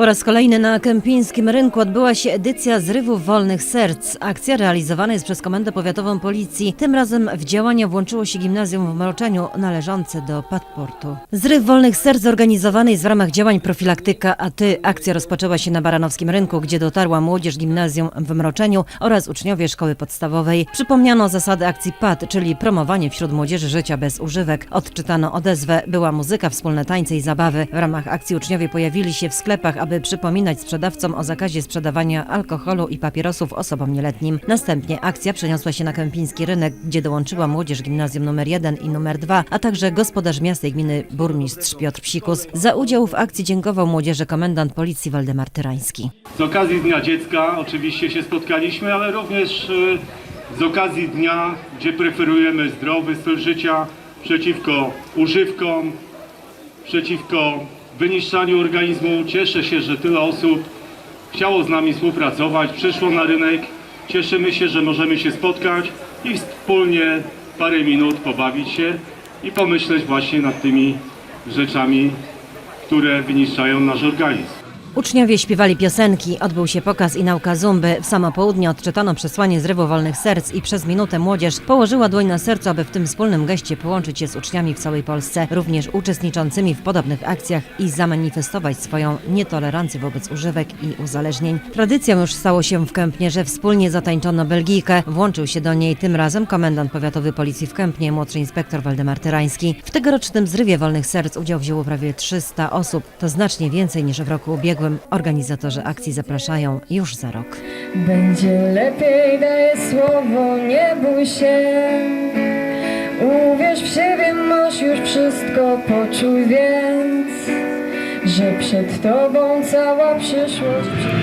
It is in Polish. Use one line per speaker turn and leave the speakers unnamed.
Po raz kolejny na Kępińskim Rynku odbyła się edycja Zrywów Wolnych Serc. Akcja realizowana jest przez Komendę Powiatową Policji. Tym razem w działania włączyło się gimnazjum w Mroczeniu należące do Padportu. Zryw Wolnych Serc zorganizowany jest w ramach działań Profilaktyka A Ty. Akcja rozpoczęła się na Baranowskim Rynku, gdzie dotarła młodzież gimnazjum w Mroczeniu oraz uczniowie szkoły podstawowej. Przypomniano zasady akcji PAD, czyli promowanie wśród młodzieży życia bez używek. Odczytano odezwę, była muzyka, wspólne tańce i zabawy. W ramach akcji uczniowie pojawili się w sklepach, aby przypominać sprzedawcom o zakazie sprzedawania alkoholu i papierosów osobom nieletnim. Następnie akcja przeniosła się na Kępiński Rynek, gdzie dołączyła młodzież gimnazjum numer 1 i numer 2, a także gospodarz miasta i gminy burmistrz Piotr Psikus. Za udział w akcji dziękował młodzieży komendant policji Waldemar Tyrański.
Z okazji Dnia Dziecka oczywiście się spotkaliśmy, ale również e, z okazji dnia, gdzie preferujemy zdrowy styl życia przeciwko używkom, przeciwko wyniszczaniu organizmu. Cieszę się, że tyle osób chciało z nami współpracować, przyszło na rynek. Cieszymy się, że możemy się spotkać i wspólnie parę minut pobawić się i pomyśleć właśnie nad tymi rzeczami, które wyniszczają nasz organizm.
Uczniowie śpiewali piosenki, odbył się pokaz i nauka zumby. W samo południe odczytano przesłanie zrywu wolnych serc i przez minutę młodzież położyła dłoń na sercu, aby w tym wspólnym geście połączyć się z uczniami w całej Polsce, również uczestniczącymi w podobnych akcjach i zamanifestować swoją nietolerancję wobec używek i uzależnień. Tradycją już stało się w Kępnie, że wspólnie zatańczono Belgijkę. Włączył się do niej tym razem komendant powiatowy policji w Kępnie, młodszy inspektor Waldemar Tyrański. W tegorocznym zrywie wolnych serc udział wzięło prawie 300 osób. To znacznie więcej niż w roku ubiegłym. Organizatorzy akcji zapraszają już za rok.
Będzie lepiej, daję słowo, nie bój się. Uwierz w siebie, masz już wszystko, poczuj więc, że przed tobą cała przyszłość.